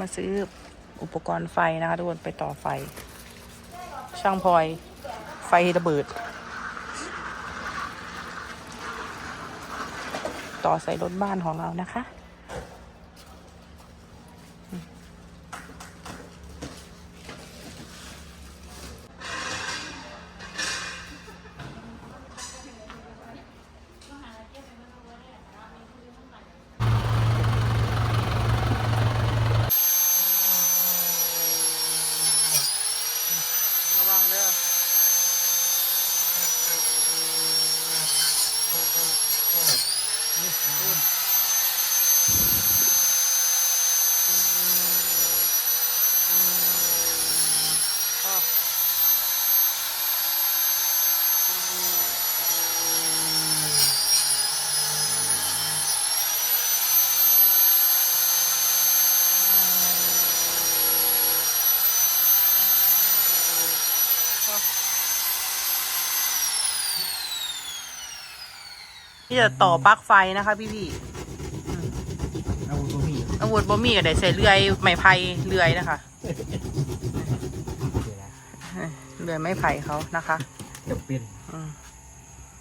มาซื้ออุปกรณ์ไฟนะคะทุกคนไปต่อไฟ ช่างพลอยไฟระเบิด ต่อใส่รถบ้านของเรานะคะ ที่จะต่อปลั๊กไฟนะคะ พี่พี่เอาตัวมีๆอาวุธบ่มีก็ได้ใส่เลื่อยไม้ไผ่เลื่อยนะคะเดี๋ยวนะเลื่อยไม้ไผ่เขานะคะจะเป็นอืม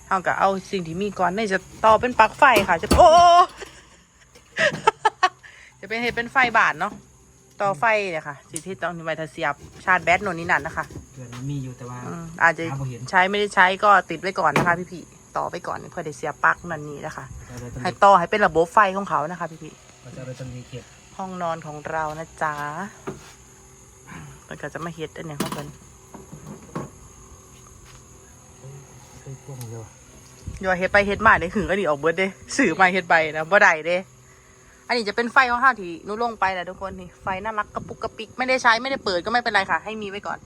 เอาก็เอาสิ่งที่มีก่อนนี่จะต่อเป็นปลั๊กไฟค่ะ จะโอ้จะเป็นเห็ดเป็นไฟบาทเนาะต่อไฟเนี่ยค่ะสิ่งที่ต้องไว้ถ้าเสียบชาร์จแบตโน่นนี่นั่นนะคะเกิดมันมีอยู่แต่ว่าอืมอาจจะหาบ่เห็นใช้ไม่ได้ใช้ก็ติดไว้ก่อนนะคะพี่พี่ๆ ต่อไปก่อนเพื่อได้เสียบปลั๊กนั่นนี่นะคะเราจะต้องให้ต่อให้เป็นระบบไฟของเขานะคะพี่พี่เราจะเราต้องมีเก็บๆห้องนอนของเรานะจ๊ะมันก็จะมาเฮ็ดอันเนี้ยของเพิ่นเคยพ่วงเลยว่ะอย่าเฮ็ดไปเฮ็ดมาได้หึงอันนี้ออกเบิดเด้สื่อมาเฮ็ดไปนะบ่ได้เด้ อันนี้จะเป็นไฟของเฮาที่หนูลงไปแหละทุกคนนี่ไฟน่ารักกระปุกกระปิกไม่ได้ใช้ไม่ได้เปิดก็ไม่เป็นไรค่ะ ให้มีไว้ก่อน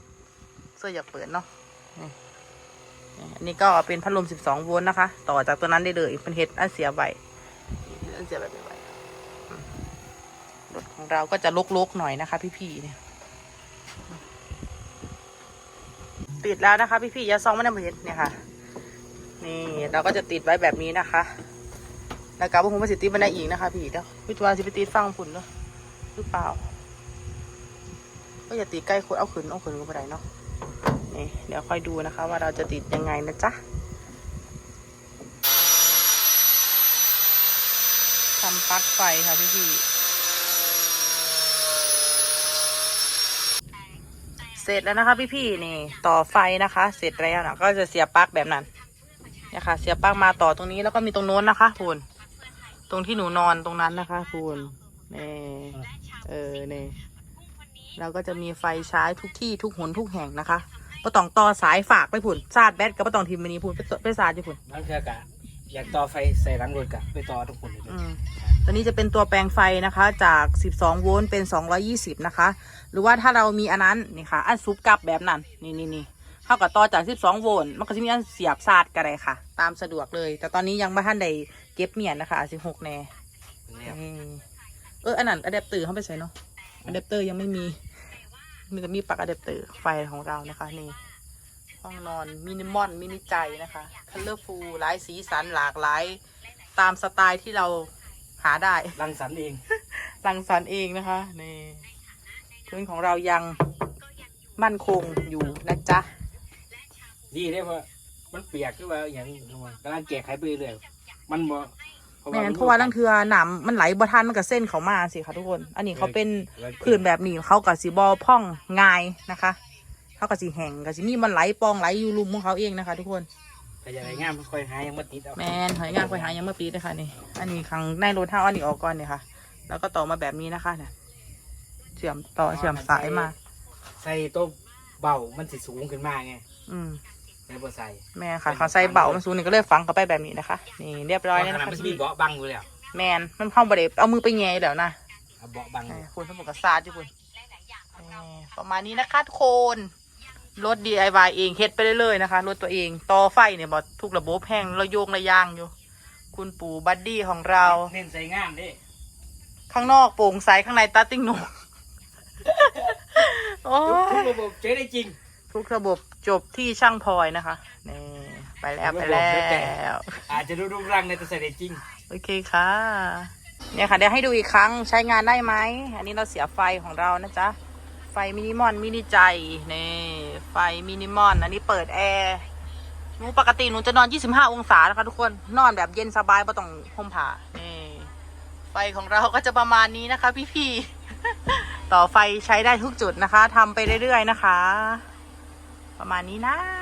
เสื้ออยากเปิดเนาะนี่นี่ อันนี้ก็เป็นพัดลม 12 โวลต์นะคะ ต่อจากตัวนั้นได้เลยเป็นเฮ็ดอันเสียใบอันเสียบแบบนี้ไว้รถของเราก็จะลกๆหน่อยนะคะ พี่ๆเนี่ยติดแล้วนะคะ พี่ๆอยาซองไม่ได้มาเฮ็ดเนี่ยค่ะ นี่เราก็จะติดไว้แบบนี้นะคะแล้วกับว่าผมมาสิติดบันไดอีกนะคะ พี่เดี๋ยวพี่ตัวสิไปติดฟังฝุ่นเนาะหรือเปล่า ก็อย่าติดใกล้คนเอาขืนเอาขืนก็ไม่ได้เนาะ นี่เดี๋ยวค่อยดูนะคะ ว่าเราจะติดยังไงนะจ๊ะทำปลั๊กไฟค่ะพี่พี่เสร็จแล้วนะคะพี่พี่นี่ต่อไฟนะคะ เสร็จแล้วนะก็จะเสียบปลั๊กแบบนั้นเนี่ยค่ะเสียบปลั๊กมาต่อตรงนี้แล้วก็มีตรงโน้นนะคะพูนตรงที่หนูนอนตรงนั้นนะคะพูนนี่เออนี่เราก็จะมีไฟใช้ทุกที่ทุกหนทุกแห่งนะคะ ปะต้องต่อสายฝากไปพุ่นซาดแบตกับปะต้องทิมมินีพุ่นไปต่อไปซาดอยู่พุ่นบางเทือกะอยากต่อไฟใส่หลังรถกะไปต่อทุกคนเลยอืมตอนนี้จะเป็นตัวแปลงไฟนะคะจาก 12 โวลต์เป็น 220 นะคะ หรือว่าถ้าเรามีอันนั้นนี่ค่ะ อันซุปกับแบบนั้น นี่นี่นี่เท่ากับต่อจาก 12 โวลต์มันก็จะมีอันเสียบซาดกันเลยค่ะ ตามสะดวกเลย แต่ตอนนี้ยังไม่ทันได้เก็บเมียนนะคะอาจ16 แน่เนี่ยอืมเอออันนั้นอะแดปเตอร์เข้าไปใส่เนาะอะแดปเตอร์ยังไม่มี มีแต่มีปลั๊กอะแดปเตอร์ไฟของเรานะคะนี่ห้องนอนมินิมอลมินิใจนะคะคัลเลอร์ฟูลหลายสีสันหลากหลาย ตามสไตล์ที่เราหาได้รังสรรค์เอง รังสรรค์เองนะคะนี่พื้นของเรายังมั่นคงอยู่นะจ๊ะดีได้ว่ามันเปียกคือว่าอย่างกำลังแก้ไขไปเรื่อยมันบ่ แม่นเพราะว่าลังเทือหนามมันไหลบ่ทันมันกับเส้นเขามาสิค่ะทุกคน อันนี้เขาเป็นพื้นแบบนี้เขากับสีบอพ่องง่ายนะคะเขากับสีแห้งกับสีมีมันไหลปองไหลอยู่ลุมของเขาเองนะคะ ทุกคนขยายงามค่อยหายังมาติดเอาแมนหอยงางไปหายังเมื่อปีเลยค่ะนี่ อันนี้ครั้งในรถเท่าอันนี้ออกก่อนเนี่ยค่ะ แล้วก็ต่อมาแบบนี้นะคะเนี่ยเชื่อมต่อเชื่อมสายมา ใส่ตัวเบามันสิสูงขึ้นมาไง อืม แล้วบ่ใส่แม่ค่ะเขาใส่เบามันสูงนี่ก็เลยฝังเข้าไปแบบนี้นะคะ นี่เรียบร้อยแล้วขนะนาดคะมันสิมีพี่เบาะบังอยู่แล้วแมนมันเข้าบริเวเอามือไปแง่แล้วนะ เอาเบาะบังอยู่ คุณสมุกกระซาดอยู่คุณประมาณนี้นะคะทุกคน รถ DIY เองเฮ็ดไปเรื่อยๆนะคะ รถตัวเอง ต่อไฟเนี่ยบอทุกระบบแห้งเราโยงระยางอยู่ คุณปู่บัดดี้ของเรา เน้นใส่งานเด้ข้างนอกโปร่งใสข้างในตัดติ้งหนูโอ้ทุกยระบบเจ๊ได้จริงทุกระบบ จบที่ช่างพลอยนะคะนี่ไปแล้วไปแล้วอาจจะดูรุงรังในแต่ใส่ได้จริง โอเคค่ะ เนี่ยค่ะเดี๋ยวให้ดูอีกครั้งใช้งานได้ไหม อันนี้เราเสียไฟของเรานะจ๊ะ ไฟมินิมอลมินิใจนี่ไฟมินิมอลอันนี้เปิดแอร์หนูปกติหนูจะนอน 25 องศานะคะทุกคน นอนแบบเย็นสบายไม่ต้องห่มผ้านี่ไฟของเราก็จะประมาณนี้นะคะ พี่ๆต่อไฟใช้ได้ทุกจุดนะคะทำไปเรื่อยๆนะคะ ประมาณนี้นะ